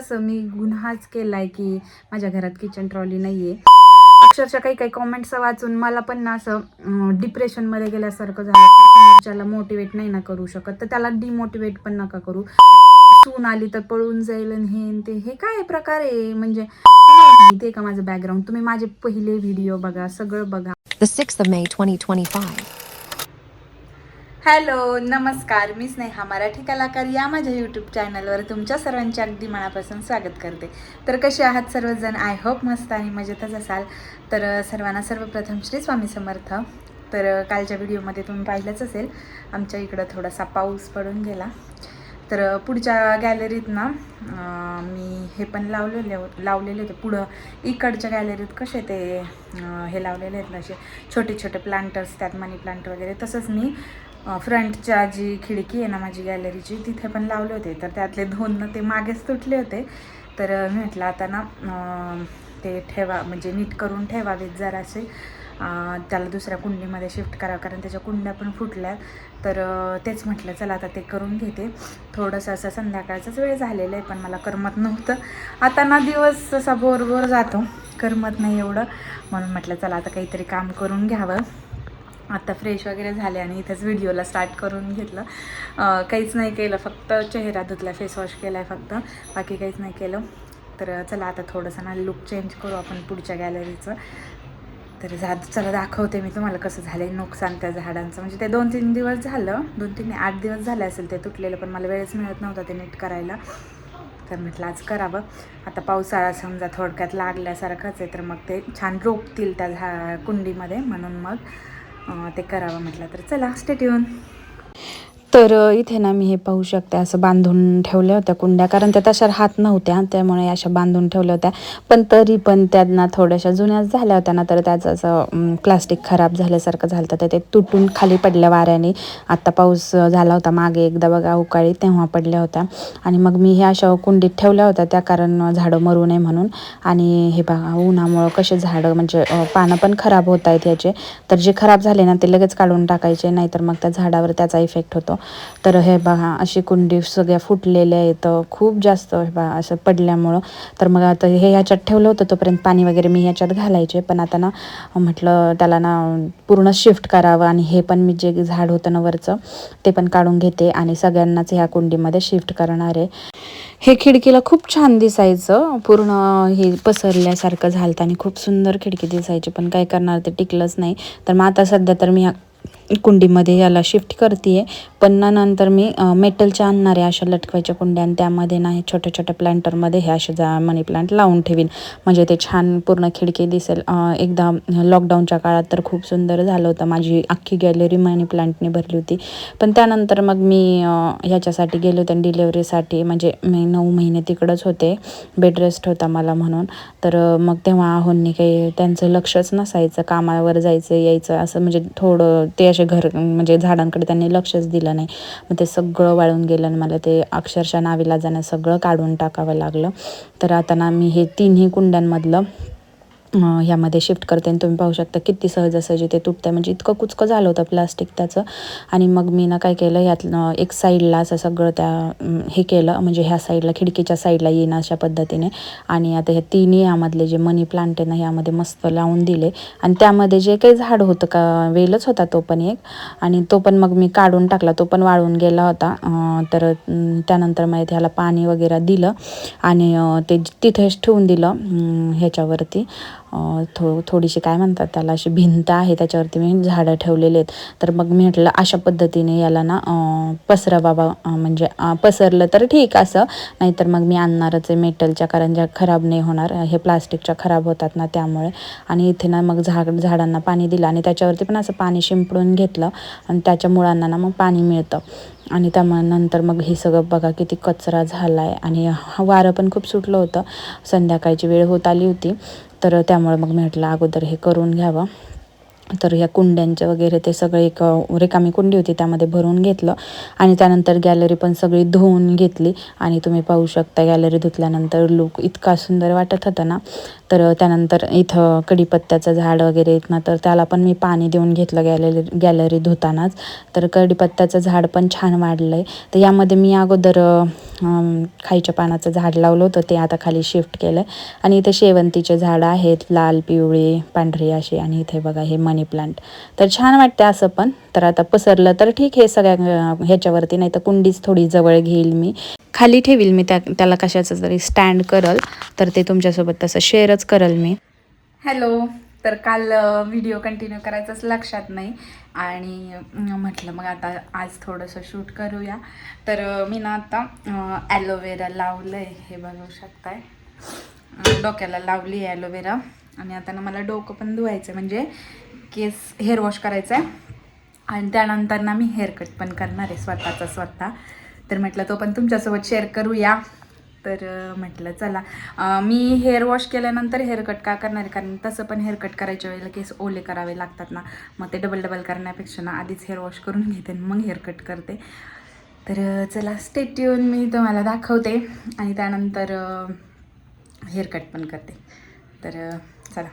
असं मी गुन्हाच केलाय की माझ्या घरात किचन ट्रॉली नाहीये. अक्षरशः काही काही कॉमेंट्स वाचून मला पण ना असं डिप्रेशनमध्ये गेल्यासारखं झालं. समोरच्याला मोटिवेट नाही ना करू शकत तर त्याला डिमोटिवेट पण नका करू. सून आली तर पळून जाईल आणि हे ते. हे काय प्रकार आहे? म्हणजे माहिती आहे का माझं बॅकग्राऊंड तुम्ही माझे पहिले व्हिडिओ बघा सगळं बघा. The 6th of May 2025. Hello नमस्कार. मी स्नेहा मराठी कलाकार. या माझ्या यूट्यूब चॅनलवर तुमच्या सर्वांचे अगदी मनापासून स्वागत करते. तर कसे आहात सर्वजण? आय होप मस्त आणि मजेतच असाल. तर सर्वांना सर्वप्रथम श्री स्वामी समर्थ. तर कालच्या व्हिडिओमध्ये तुम्ही पाहिलंच असेल. आमच्या इकडं थोडासा पाऊस पडून गेला. तर पुढच्या गॅलरीत ना मी हे पण लावलेले लावलेले होते. पुढं इकडच्या गॅलरीत कसे ते हे लावलेले आहेत ना असे छोटे छोटे प्लांटर्स त्यात मनी प्लांट वगैरे तसंच मी फ्रंटच्या जी खिडकी आहे ना माझी गॅलरीची तिथे पण लावले होते. तर त्यातले दोन ना ते मागेच तुटले होते. तर म्हटलं आता ना ते ठेवा म्हणजे नीट करून ठेवावेत जरासे. त्याला दुसऱ्या कुंडीमध्ये शिफ्ट करावं कारण त्याच्या कुंड्या पण फुटल्या. तर तेच म्हटलं चला आता ते करून घेते. थोडंसं असं संध्याकाळचाच वेळ झालेलं आहे पण मला करमत नव्हतं. आता ना दिवस असा बोर बोर जातो. करमत नाही एवढं. म्हणून म्हटलं चला आता काहीतरी काम करून घ्यावं. आता फ्रेश वगैरे झाले आणि इथेच व्हिडिओला स्टार्ट करून घेतलं. काहीच नाही केलं फक्त चेहरा धुतला फेस वॉश केला आहे फक्त. बाकी काहीच नाही केलं. तर चला आता थोडंसं ना लुक चेंज करू आपण पुढच्या गॅलरीचं तर झा चला दाखवते मी तुम्हाला कसं झालं आहे नुकसान त्या झाडांचं. म्हणजे ते दोन तीन दिवस झालं दोन तीन आठ दिवस झाले असेल ते तुटलेलं पण मला वेळच मिळत नव्हता ते नीट करायला. तर म्हटलं आज करावं. आता पावसाळा समजा थोडक्यात लागल्यासारखंच आहे तर मग ते छान रोपतील त्या झा कुंडीमध्ये म्हणून मग. ते करावं म्हटलं तर चला स्टेट येऊन तर इथे ना मी हे पाहू शकते असं बांधून ठेवल्या होत्या कुंड्या. कारण त्या तशा राहत नव्हत्या त्यामुळे अशा बांधून ठेवल्या होत्या. पण तरी पण त्यांना थोड्याशा जुन्याच झाल्या होत्या ना तर त्याचं असं प्लास्टिक खराब झाल्यासारखं झालं होतं. ते तुटून खाली पडल्या वाऱ्याने. आत्ता पाऊस झाला होता मागे एकदा बघा उकाळी तेव्हा पडल्या होत्या. आणि मग मी हे अशा कुंडीत ठेवल्या होत्या त्या कारण झाडं मरू नये म्हणून. आणि हे बघा उन्हामुळं कसे झाडं म्हणजे पानं पण खराब होत आहेत याचे. तर जे खराब झाले ना ते लगेच काढून टाकायचे नाहीतर मग त्या झाडावर त्याचा इफेक्ट होतो. तर हे बघा अशी कुंडी सगळ्या फुटलेल्या आहेत. खूप जास्त हे बघा असं पडल्यामुळं. तर मग आता हे ह्याच्यात ठेवलं होतं तोपर्यंत पाणी वगैरे मी ह्याच्यात घालायचे. पण आता ना म्हटलं त्याला ना पूर्ण शिफ्ट करावं आणि हे पण मी जे झाड होतं ना वरचं ते पण काढून घेते आणि सगळ्यांनाच ह्या कुंडीमध्ये शिफ्ट करणार आहे. हे खिडकीला खूप छान दिसायचं. पूर्ण हे पसरल्यासारखं झालं आणि खूप सुंदर खिडकी दिसायची. पण काय करणार ते टिकलंच नाही. तर मग आता सध्या तर मी ह्या कुंडीमध्ये याला शिफ्ट करते आहे ना नंतर मी मेटलच्या आणणाऱ्या अशा लटकवायच्या कुंड्या आणि त्यामध्ये नाही छोट्या छोट्या प्लांटरमध्ये हे असे जा मनी प्लांट लावून ठेवीन. म्हणजे ते छान पूर्ण खिडकी दिसेल. एकदा लॉकडाऊनच्या काळात तर खूप सुंदर झालं होतं. माझी अख्खी गॅलरी मनी प्लांटने भरली होती. पण त्यानंतर मग मी ह्याच्यासाठी गेले होते डिलेवरीसाठी म्हणजे मी नऊ महिने तिकडंच होते. बेड रेस्ट होता मला म्हणून. तर मग तेव्हा आहोंनी काही त्यांचं लक्षच नसायचं. कामावर जायचं यायचं असं. म्हणजे थोडं ते असे घर म्हणजे झाडांकडे त्यांनी लक्षच दिलं नाही. मग ते सगळं वाळून गेलं आणि मला ते अक्षरशः नावीला जाणं सगळं काढून टाकावं लागलं. तर आता ना मी हे तिन्ही कुंड्यांमधलं ह्यामध्ये शिफ्ट करते आणि तुम्ही पाहू शकता किती सहजासहजी ते तुटतं म्हणजे इतकं कुचकं झालं होतं प्लास्टिक त्याचं. आणि मग मी ना काय केलं ह्यातलं एक साईडला असं सगळं त्या हे केलं. म्हणजे ह्या साईडला खिडकीच्या साईडला येईन अशा पद्धतीने. आणि आता ह्या तिन्ही यामधले जे मनी प्लांट आहे ना ह्यामध्ये मस्त लावून दिले. आणि त्यामध्ये जे काही झाड होतं का वेलच होता तो पण एक. आणि तो पण मग मी काढून टाकला. तो पण वाळून गेला होता. तर त्यानंतर मग ह्याला पाणी वगैरे दिलं. आणि ते तिथेच ठेवून दिलं ह्याच्यावरती. थो थोडीशी काय म्हणतात त्याला अशी भिंत आहे त्याच्यावरती मी झाडं ठेवलेले आहेत. तर मग मी म्हटलं अशा पद्धतीने याला ना पसरा बाबा म्हणजे पसरलं तर ठीक असं. नाहीतर मग मी आणणारच आहे मेटलच्या कारण ज्या खराब नाही होणार हे प्लास्टिकच्या खराब होतात ना त्यामुळे. आणि इथे ना मग झाड झाडांना पाणी दिलं आणि त्याच्यावरती पण असं पाणी शिंपडून घेतलं आणि त्याच्या मुळांना ना मग पाणी मिळतं. आणि त्यामुळे नंतर मग हे सगळं बघा किती कचरा झाला आहे आणि वारं पण खूप सुटलं होतं. संध्याकाळची वेळ होत आली होती. तर त्यामुळे मग म्हटलं अगोदर हे करून घ्यावं. तर ह्या कुंड्यांचे वगैरे ते सगळे एक रिकामी कुंडी होती त्यामध्ये भरून घेतलं. आणि त्यानंतर गॅलरी पण सगळी धुवून घेतली. आणि तुम्ही पाहू शकता गॅलरी धुतल्यानंतर लुक इतका सुंदर वाटत होता ना. तर त्यानंतर इथं कडीपत्त्याचं झाड वगैरे येत ना तर त्याला पण मी पाणी देऊन घेतलं गॅलरी गॅलरी धुतानाच. तर कडीपत्त्याचं झाड पण छान वाढलं आहे तर यामध्ये मी अगोदर खायच्या पानाचं झाड लावलं होतं ते आता खाली शिफ्ट केलं आहे आणि इथे शेवंतीचे झाडं आहेत लाल पिवळे पांढरे असे. आणि इथे बघा हे मनी प्लांट तर छान वाटते असं पण. तर आता पसरलं तर ठीक हे सगळ्या ह्याच्यावरती. नाही तर कुंडीच थोडी जवळ घेईल मी. खाली ठेवील मी त्या त्याला कशाचं तरी स्टँड करल तर ते तुमच्यासोबत तसं शेअरच करल मी. हॅलो तर काल व्हिडिओ कंटिन्यू करायचंच लक्षात नाही. आणि म्हटलं मग आता आज थोडंसं शूट करूया. तर मी ना आता ॲलोवेरा लावलं आहे हे बघू शकताय. डोक्याला लावली आहे ॲलोवेरा आणि आता ना मला डोकं पण धुवायचं आहे म्हणजे केस हेअर वॉश करायचं आहे आणि त्यानंतर ना मी हेअरकट पण करणार आहे स्वतःचा स्वतः. तर म्हटलं तो पण तुमच्यासोबत शेअर करूया. तर म्हटलं चला. मी हेअर वॉश केल्यानंतर हेअरकट का करणार आहे? कारण तसं पण हेअरकट करायच्या वेळेला केस ओले करावे लागतात ना. मग ते डबल डबल करण्यापेक्षा ना आधीच हेअर वॉश करून घेते आणि मग हेअरकट करते. तर चला स्टेट येऊन मी तुम्हाला दाखवते. आणि त्यानंतर हेअरकट पण करते. तर चला.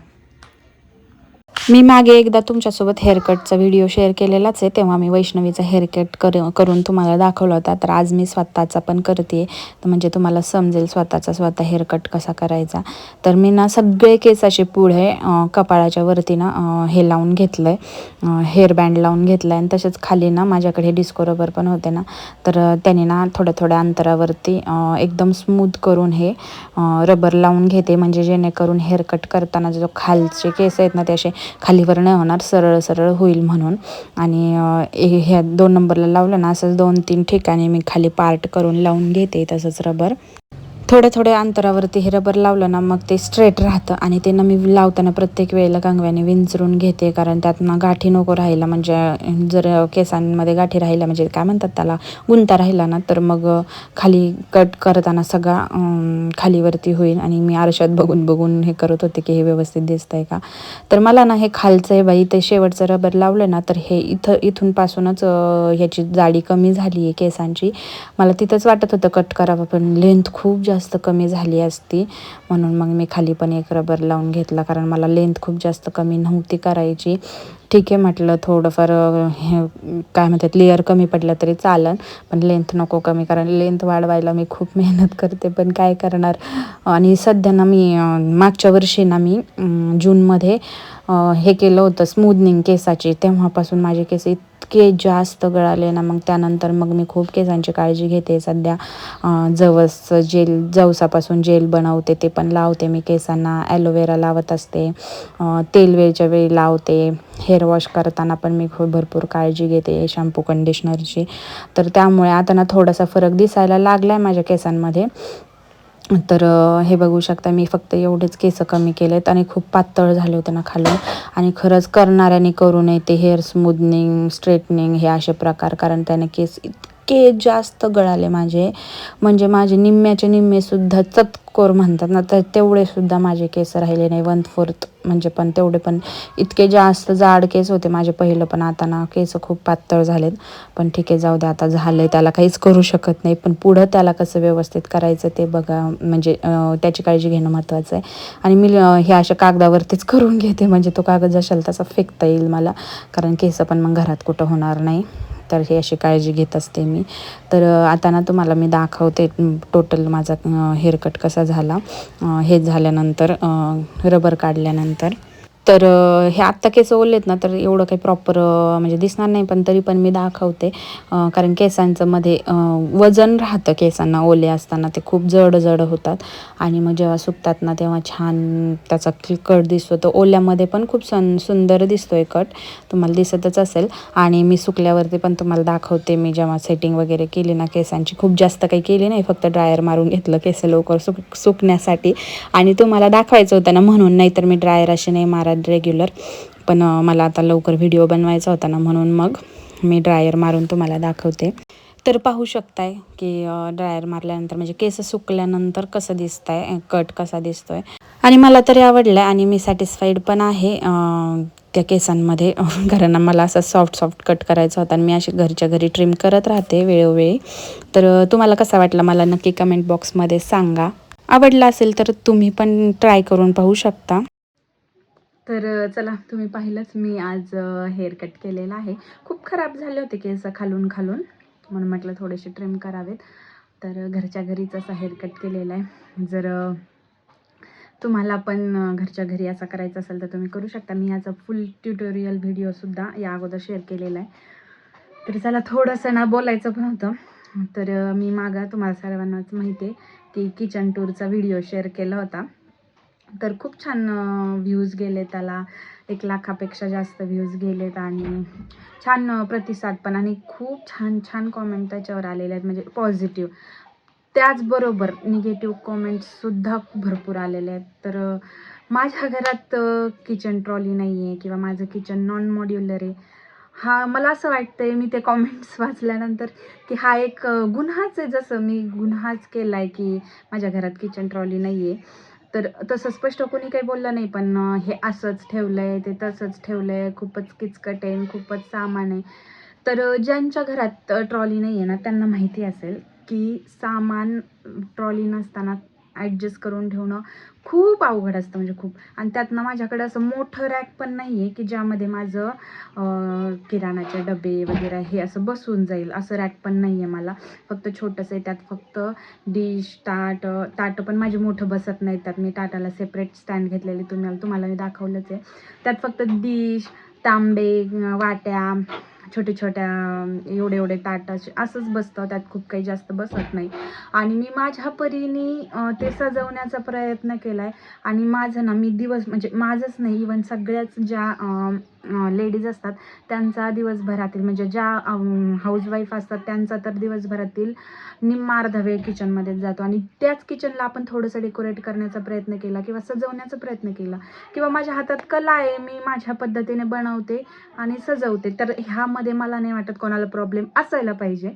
मी मागे एकदा तुमच्यासोबत हेअरकटचा व्हिडिओ शेअर केलेलाच आहे. तेव्हा मी वैष्णवीचा हेअरकट कर करून तुम्हाला दाखवला होता. तर आज मी स्वतःचा पण करते तर म्हणजे तुम्हाला समजेल स्वतःचा स्वतः हेअरकट कसा करायचा. तर मी ना सगळे केस असे पुढे कपाळाच्या वरती ना हे लावून घेतलं आहे हेअरबँड लावून घेतलं आहे आणि तसेच खाली ना माझ्याकडे हे डिस्को रबर पण होते ना. तर त्याने ना थोड्या थोड्या अंतरावरती एकदम स्मूथ करून हे रबर लावून घेते. म्हणजे जेणेकरून हेअरकट करताना जो खालचे केस आहेत ना ते असे खालीवर नाही होणार सरळ सरळ होईल म्हणून. आणि हे- ह्या दोन नंबरला लावलं ना असंच दोन तीन ठिकाणी मी खाली पार्ट करून लावून घेते तसंच रबर थोड्या थोड्या अंतरावरती हे रबर लावलं ना मग ते स्ट्रेट राहतं आणि ते ना मी लावताना प्रत्येक वेळेला कांगव्याने विंचरून घेते कारण त्यात ना गाठी नको राहिला म्हणजे जर केसांमध्ये गाठी राहिल्या म्हणजे काय म्हणतात त्याला गुंता राहिला ना तर मग खाली कट करताना सगळा खालीवरती होईल. आणि मी आरशात बघून बघून हे करत होते की हे व्यवस्थित दिसतंय का. तर मला ना हे खालचं आहे बाई ते शेवटचं रबर लावलं ना तर हे इथं इथून पासूनच ह्याची जाडी कमी झाली आहे केसांची. मला तिथंच वाटत होतं कट करावं पण लेंथ खूप जास्त जास्त कमी झाली असती. म्हणून मग मी खाली पण एक रबर लावून घेतला. कारण मला लेंथ खूप जास्त कमी नव्हती करायची. ठीक आहे म्हटलं थोडंफार हे काय म्हणतात लेअर कमी पडलं तरी चालन. पण लेंथ नको कमी कारण लेंथ वाढवायला मी खूप मेहनत करते. पण काय करणार? आणि सध्या ना मी मागच्या वर्षी ना मी जूनमध्ये हे केलं होतं स्मूदनिंग केसाची. तेव्हापासून माझे केस इत इतके जास्त गळाले ना मग त्यानंतर मग मी खूप केसांची काळजी घेते. सध्या जवस जेल जवसापासून जेल बनवते ते पण लावते मी केसांना. ॲलोवेरा लावत असते. अं, तेल वेळच्या वेळी लावते. हेअर वॉश करताना पण मी खूप भरपूर काळजी घेते शॅम्पू कंडिशनरची तर त्यामुळे आता ना थोडासा फरक दिसायला लागला आहे माझ्या केसांमध्ये. तर हे बघू शकता मी फक्त एवढेच केस कमी केलेत आणि खूप पातळ झाले होते ना खालून आणि खरंच करणाऱ्याने करू नये ते हेअर स्मूदनिंग स्ट्रेटनिंग हे असे प्रकार कारण त्याने केस इतके जास्त गळाले माझे. म्हणजे माझे निम्म्याचे निम्मेसुद्धा चतकोर म्हणतात ना तर तेवढेसुद्धा माझे केस राहिले नाही. वन फोर्थ म्हणजे पण तेवढे पण इतके जास्त जाड केस होते माझे पहिलं पण आता ना केस खूप पातळ झालेत. पण ठीक आहे जाऊ दे आता झालं आहे त्याला काहीच करू शकत नाही. पण पुढं त्याला कसं व्यवस्थित करायचं ते बघा. म्हणजे त्याची काळजी घेणं महत्त्वाचं आहे. आणि मी हे अशा कागदावरतीच करून घेते. म्हणजे तो कागद जशाल तसा फेकता येईल मला. कारण केस पण मग घरात कुठं होणार नाही. तर हे अशी काळजी घेत असते मी. तर आता ना तुम्हाला मी दाखवते टोटल माझा हेअरकट कसा झाला. हे झाल्यानंतर रबर काढल्यानंतर. तर हे आत्ता केस ओलेत ना तर एवढं काही प्रॉपर म्हणजे दिसणार नाही पण तरी पण मी दाखवते. कारण केसांचं मध्ये वजन राहतं केसांना ओले असताना. ते खूप जड जड होतात. आणि मग जेव्हा सुकतात ना तेव्हा छान त्याचा कट दिसतो. तो ओल्यामध्ये पण खूप सं सुंदर दिसतोय कट. तुम्हाला दिसतच असेल. आणि मी सुकल्यावरती पण तुम्हाला दाखवते. मी जेव्हा सेटिंग वगैरे केली ना केसांची खूप जास्त काही केली नाही. फक्त ड्रायर मारून घेतलं केस लवकर सुक सुकण्यासाठी. आणि तुम्हाला दाखवायचं होतं ना म्हणून. नाहीतर मी ड्रायर अशी नाही मारत रेग्युलर पण मला आता लवकर व्हिडिओ बनवायचा होता ना म्हणून मग मी ड्रायर मारून तुम्हाला दाखवते. तर पाहू शकताय की ड्रायर मारल्यानंतर म्हणजे केस सुकल्यानंतर कसं दिसत आहे कट कसा दिसतोय. आणि मला तरी आवडलं आहे आणि मी सॅटिस्फाईड पण आहे त्या केसांमध्ये. कारण मला असं सॉफ्ट सॉफ्ट कट करायचा होता आणि मी अशी घरच्या घरी ट्रिम करत राहते वेळोवेळी. तर तुम्हाला कसा वाटला मला नक्की कमेंट बॉक्समध्ये सांगा. आवडला असेल तर तुम्ही पण ट्राय करून पाहू शकता. तर चला तुम्ही पाहिलंच मी आज हेअर कट केलेला आहे. खूप खराब झाले होते केस खालून खालून म्हणून म्हटलं थोडेसे ट्रिम करावेत. तर घरच्या घरीच असा हेअर कट केलेला आहे. जर तुम्हाला पण घरच्या घरी असा करायचा असेल तर तुम्ही करू शकता. मी याचा फुल ट्युटोरियल व्हिडिओसुद्धा या अगोदर शेअर केलेला आहे. तर चला थोडंसं ना बोलायचं पण होतं. तर मी मागा तुम्हाला सर्वांनाच माहिती आहे की किचन टूरचा व्हिडिओ शेअर केला होता. तर खूप छान व्ह्यूज गेले त्याला. एक लाखापेक्षा जास्त व्ह्यूज गेलेत आणि छान प्रतिसाद पण. आणि खूप छान छान कॉमेंट त्याच्यावर आलेले आहेत. म्हणजे पॉझिटिव्ह त्याचबरोबर निगेटिव्ह कॉमेंट्ससुद्धा भरपूर आलेले आहेत. तर माझ्या घरात किचन ट्रॉली नाही आहे किंवा माझं किचन नॉन मॉड्युलर आहे. हा मला असं वाटतंय मी ते कॉमेंट्स वाचल्यानंतर की हा एक गुन्हाच आहे. जसं मी गुन्हाच केला आहे की माझ्या घरात किचन ट्रॉली नाही आहे तर तसं स्पष्ट कोणी काही बोललं नाही पण हे असंच ठेवलं आहे ते तसंच ठेवलं आहे खूपच किचकट आहे खूपच सामान आहे. तर ज्यांच्या घरात ट्रॉली नाही आहे ना त्यांना माहिती असेल की सामान ट्रॉली नसताना ॲडजस्ट करून ठेवणं खूप अवघड असतं म्हणजे खूप. आणि त्यातनं माझ्याकडे असं मोठं रॅक पण नाही आहे की ज्यामध्ये माझं किराणाचे डबे वगैरे हे असं बसून जाईल. असं रॅक पण नाही आहे मला. फक्त छोटंसं आहे. त्यात फक्त डिश ताट ताटं पण माझे मोठं बसत नाही त्यात मी ताटाला सेपरेट स्टँड घेतलेले. तुम्हाला तुम्हाला मी दाखवलंच आहे. त्यात फक्त डिश तांबे वाट्या छोटे छोट्या एवढे एवढे ताट असे असंच बसतं त्यात खूप काही जास्त बसत नाही. आणि मी माझ्या परीने ते सजवण्याचा प्रयत्न केला आहे आणि माझं ना मी दिवस म्हणजे माझंच नाही इवन सगळ्याच ज्या लेडीज असतात त्यांचा दिवसभरातील म्हणजे ज्या हाऊसवाईफ असतात त्यांचा तर दिवसभरातील निम्मा अर्धा वेळ किचनमध्येच जातो. आणि त्याच किचनला आपण थोडंसं डेकोरेट करण्याचा प्रयत्न केला किंवा सजवण्याचा प्रयत्न केला किंवा माझ्या हातात कला आहे मी माझ्या पद्धतीने बनवते आणि सजवते. तर ह्यामध्ये मला नाही वाटत कोणाला प्रॉब्लेम असायला पाहिजे.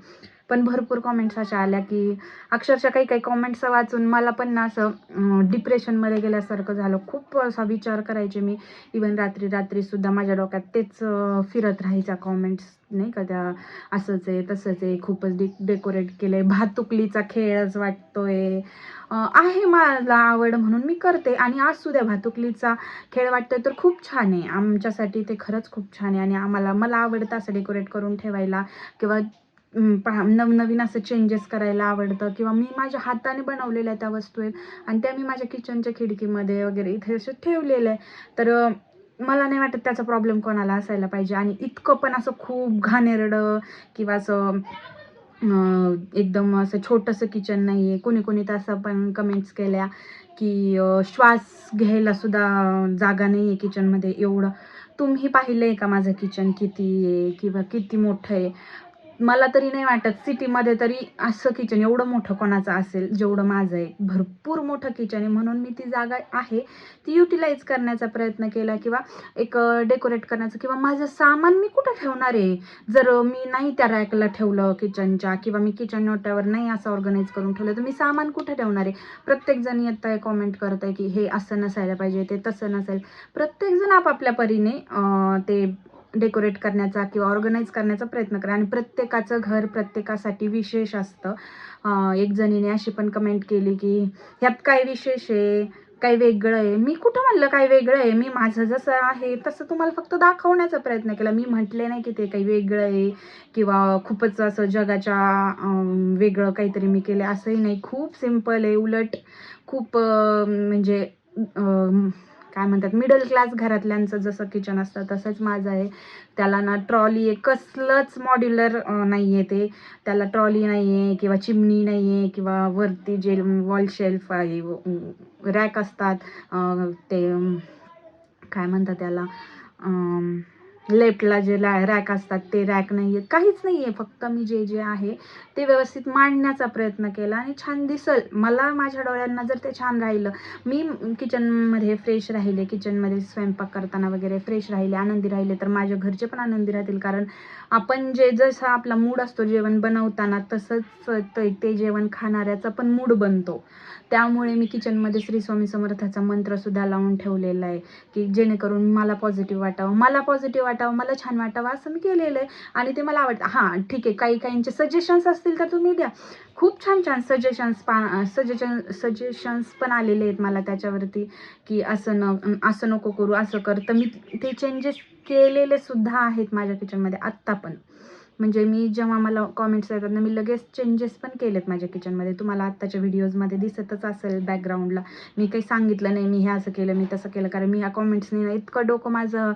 पण भरपूर कॉमेंट्स अशा आल्या की अक्षरशः काही काही कॉमेंट्स वाचून मला पण ना असं डिप्रेशनमध्ये गेल्यासारखं झालं. खूप असा विचार करायचे मी. इवन रात्री रात्रीसुद्धा माझ्या डोक्यात तेच फिरत राहायच्या कॉमेंट्स नाही का? त्या असंच आहे तसंच आहे. खूपच डि डेकोरेट केलं आहे भातुकलीचा खेळच वाटतोय. आहे आहे मला आवड म्हणून मी करते. आणि आज सुद्धा भातुकलीचा खेळ वाटतोय तर खूप छान आहे. आमच्यासाठी ते खरंच खूप छान आहे. आणि आम्हाला मला आवडतं असं डेकोरेट करून ठेवायला. किंवा पहा नवनवीन असं चेंजेस करायला आवडतं किंवा मी माझ्या हाताने बनवलेल्या त्या वस्तू आहेत आणि त्या मी माझ्या किचनच्या खिडकीमध्ये वगैरे इथे असं ठेवलेलं आहे तर मला नाही वाटत त्याचा प्रॉब्लेम कोणाला असायला पाहिजे आणि इतकं पण असं खूप घाणेरडं किंवा असं एकदम असं छोटंसं किचन नाही आहे कोणी कोणी तर असं पण कमेंट्स केल्या की श्वास घ्यायला सुद्धा जागा नाही आहे किचनमध्ये एवढं. तुम्ही पाहिलं आहे का माझं किचन किती आहे किंवा किती मोठं आहे? मला तरी नाही वाटत सिटीमध्ये तरी असं किचन एवढं मोठं कोणाचं असेल जेवढं माझं आहे. भरपूर मोठं किचन आहे म्हणून मी ती जागा आहे. ती युटिलाइज करण्याचा प्रयत्न केला किंवा एक डेकोरेट करण्याचा किंवा माझं सामान मी कुठं ठेवणार आहे? जर मी नाही त्या रॅकला ठेवलं किचनच्या किंवा मी किचन नोट्यावर नाही असं ऑर्गनाईज करून ठेवलं तर मी सामान कुठं ठेवणार आहे? प्रत्येकजण येत आहे कॉमेंट करत आहे की हे असं नसायला पाहिजे ते तसं नसेल. प्रत्येकजण आपापल्या परीने ते डेकोरेट करण्याचा किंवा ऑर्गनाईज करण्याचा प्रयत्न करा. आणि प्रत्येकाचं घर प्रत्येकासाठी विशेष असतं. एक जणीने अशी पण कमेंट केली की ह्यात काय विशेष आहे? काय वेगळं आहे? मी कुठं म्हणलं काय वेगळं आहे? मी माझं जसं आहे तसं तुम्हाला फक्त दाखवण्याचा प्रयत्न केला. मी म्हटले नाही की ते काही वेगळं आहे किंवा खूपच असं जगाच्या वेगळं काहीतरी मी केलं असंही नाही. खूप सिंपल आहे. उलट खूप म्हणजे काय म्हणतात मिडल क्लास घरातल्यांचं जसं किचन असतं तसंच माझं आहे. त्याला ना ट्रॉली आहे. कसलंच मॉड्युलर नाही आहे ते. त्याला ट्रॉली नाही आहे किंवा चिमणी नाही आहे किंवा वरती जे वॉल शेल्फ आहे रॅक असतात ते काय म्हणतात त्याला लेफ्टला जे रॅक असतात ते रॅक नाही आहेत काहीच नाही आहे फक्त मी जे जे आहे ते व्यवस्थित मांडण्याचा प्रयत्न केला आणि छान दिसल. मला माझ्या डोळ्यांना जर ते छान राहिलं मी किचनमध्ये फ्रेश राहिले किचनमध्ये स्वयंपाक करताना वगैरे फ्रेश राहिले आनंदी राहिले तर माझ्या घरचे पण आनंदी राहतील. कारण आपण जे जसा आपला मूड असतो जेवण बनवताना तसंच ते- ते जेवण खाणाऱ्याचा पण मूड बनतो. त्यामुळे मी किचनमध्ये श्री स्वामी समर्थाचा मंत्रसुद्धा लावून ठेवलेला आहे की जेणेकरून मला पॉझिटिव्ह वाटावं. मला पॉझिटिव्ह वाटावं मला छान वाटावं असं मी केलेलं आहे. आणि ते मला आवडतं. हां ठीक आहे. काही काहींचे सजेशन्स असतील तर तुम्ही द्या. खूप छान छान सजेशन्स पा सजेशन सजेशन्स पण आलेले आहेत मला त्याच्यावरती की असं न असं नको करू असं कर. तर मी ते चेंजेस केलेले सुद्धा आहेत माझ्या किचनमध्ये आत्ता पण. म्हणजे मी जेव्हा मला कॉमेंट्स येतात ना मी लगेच चेंजेस पण केलेत माझ्या किचनमध्ये तुम्हाला आत्ताच्या व्हिडिओजमध्ये दिसतच असेल बॅकग्राऊंडला मी काही सांगितलं नाही मी हे असं केलं मी तसं केलं कारण मी ह्या कॉमेंट्सनी ना इतकं डोकं माझं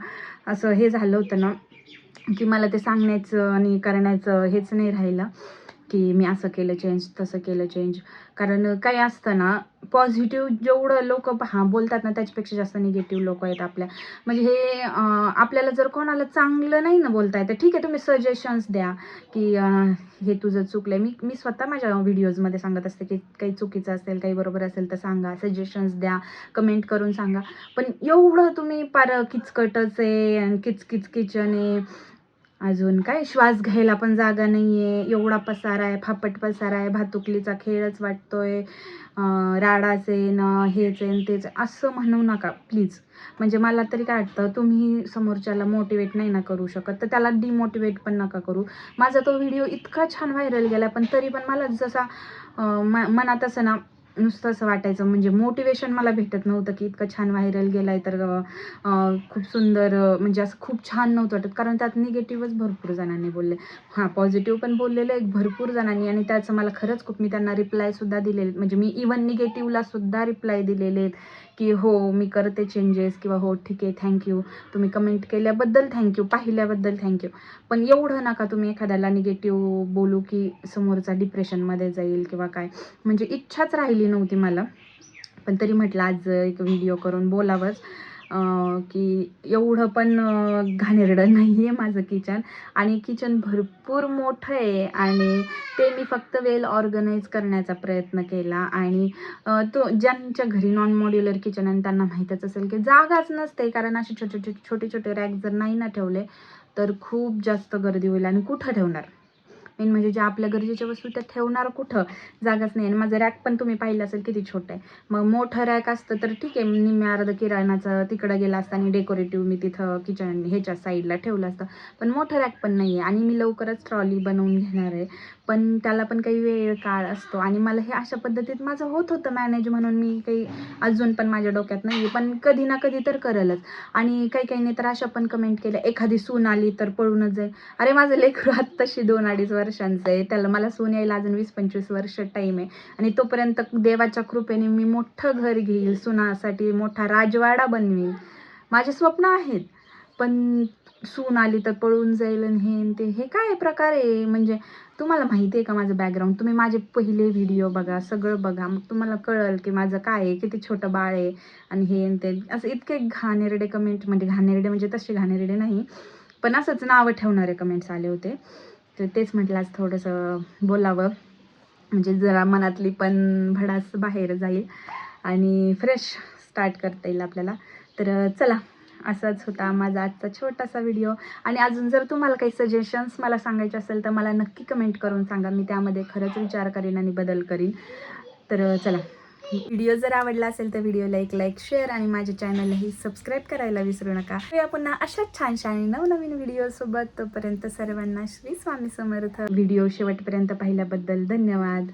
असं हे झालं होतं ना की मला ते सांगण्याचं आणि करण्याचं हेच नाही राहिलं. की मी असं केलं चेंज तसं केलं चेंज कारण काय असतं ना पॉझिटिव्ह जेवढं लोक हां बोलतात ना त्याच्यापेक्षा जास्त निगेटिव्ह लोक आहेत आपल्या. म्हणजे हे आपल्याला जर कोणाला चांगलं नाही ना बोलता येतं ठीक आहे तुम्ही सजेशन्स द्या की हे तुझं चुकलं मी मी स्वतः माझ्या व्हिडिओजमध्ये सांगत असते की काही चुकीचं असेल काही बरोबर असेल तर सांगा. सजेशन्स द्या कमेंट करून सांगा. पण एवढं तुम्ही पार किचकटच आहे आणि किचकिच किचन आहे. अजून काय? श्वास घ्यायला पण जागा नाही आहे एवढा पसारा आहे फापट पसारा आहे. भातुकलीचा खेळच वाटतोय. राडाच आहे न हेच आहे तेच असं म्हणू नका प्लीज. म्हणजे मला तरी काय वाटतं तुम्ही समोरच्याला मोटिवेट नाही ना करू शकत. तर त्याला डिमोटिवेट पण नका करू. माझा तो व्हिडिओ इतका छान व्हायरल गेला पण तरी पण मला जसा म- मनात असं ना नुसतं असं वाटायचं. म्हणजे मोटिवेशन मला भेटत नव्हतं की इतकं छान व्हायरल गेला आहे तर खूप सुंदर म्हणजे असं खूप छान नव्हतं वाटत. कारण त्यात निगेटिव्हच भरपूर जणांनी बोलले. हां पॉझिटिव्ह पण बोललेलं एक भरपूर जणांनी. आणि त्याचं मला खरंच खूप मी त्यांना रिप्लायसुद्धा दिलेले. म्हणजे मी इवन निगेटिव्हला सुद्धा रिप्लाय दिलेले आहेत. की हो मी करते चेंजेस किंवा हो ठीक आहे थँक्यू तुम्ही कमेंट केल्याबद्दल थँक्यू पाहिल्याबद्दल थँक्यू पण एवढं नका तुम्ही एखाद्याला निगेटिव्ह बोलू की समोरचा डिप्रेशनमध्ये जाईल किंवा काय. म्हणजे इच्छाच राहिली नव्हती मला. पण तरी म्हटलं आज एक व्हिडिओ करून बोलावंच. की एवढं पण घाणेरडं नाही आहे माझं किचन. आणि किचन भरपूर मोठं आहे आणि ते मी फक्त वेल ऑर्गनाईज करण्याचा प्रयत्न केला. आणि तो ज्यांच्या घरी नॉन मॉड्युलर किचन आणि त्यांना माहीतच असेल की जागाच नसते. कारण असे छोटे छोटे छोटे छोटे रॅक जर नाही ना ठेवले तर खूप जास्त गर्दी होईल. आणि कुठं ठेवणार? मेन म्हणजे ज्या आपल्या गरजेच्या वस्तू त्या ठेवणार कुठं? जागाच नाही. आणि माझं रॅक पण तुम्ही पाहिलं असेल किती छोटं आहे. मग मोठं रॅक असतं तर ठीक आहे. निम्म्या अर्ध किराणाचं तिकडं गेलं असतं आणि डेकोरेटिव्ह मी तिथं किचन ह्याच्या साईडला ठेवलं असतं. पण मोठं रॅक पण नाही आहे आणि मी लवकरच ट्रॉली बनवून घेणार आहे. पण त्याला पण काही वेळ काळ असतो. आणि मला हे अशा पद्धतीत माझं होत होतं मॅनेज म्हणून मी काही अजून पण माझ्या डोक्यात नाही आहे पण कधी ना कधी तर करेलच. आणि काही काहीने तर अशा पण कमेंट केल्या एखादी सून आली तर पळूनच जाईल अरे माझं लेकरू आत्ताशी दोन अडीच वर्षांचं आहे. त्याला मला सून यायला अजून वीस पंचवीस वर्ष टाईम आहे. आणि तोपर्यंत देवाच्या कृपेने मी मोठं घर घेईल सुनासाठी मोठा राजवाडा बनवेल माझे स्वप्न आहेत. पण सून आली तर पळून जाईल आणि हे ते. हे काय प्रकार आहे? म्हणजे तुम्हाला माहिती आहे का माझं बॅकग्राऊंड तुम्ही माझे पहिले व्हिडिओ बघा सगळं बघा. मग तुम्हाला कळेल की माझं काय आहे किती छोटं बाळ आहे आणि हे आणि ते. असं इतके घाणेरडे कमेंट म्हणजे घाणेरडे म्हणजे तसे घाणेरडे नाही पण असंच नावं ठेवणारे कमेंट्स आले होते. तर तेच म्हटलं आज थोडंसं बोलावं. म्हणजे जरा मनातली पण भडास बाहेर जाईल आणि फ्रेश स्टार्ट करता येईल आपल्याला. तर चला असाच होता माझा आजचा छोटासा व्हिडिओ आणि अजून जर तुम्हाला काही सजेशन्स मला सांगायचे असेल तर मला नक्की कमेंट करून सांगा. मी त्यामध्ये खरंच विचार करीन आणि बदल करीन. तर चला. व्हिडिओ जर आवडला असेल तर व्हिडिओला एक लाईक शेअर आणि माझ्या चॅनललाही सबस्क्राईब करायला विसरू नका. या पुन्हा अशाच छानशा आणि नवनवीन व्हिडिओसोबत तोपर्यंत सर्वांना श्री स्वामी समर्थ. व्हिडिओ शेवटपर्यंत पाहिल्याबद्दल धन्यवाद.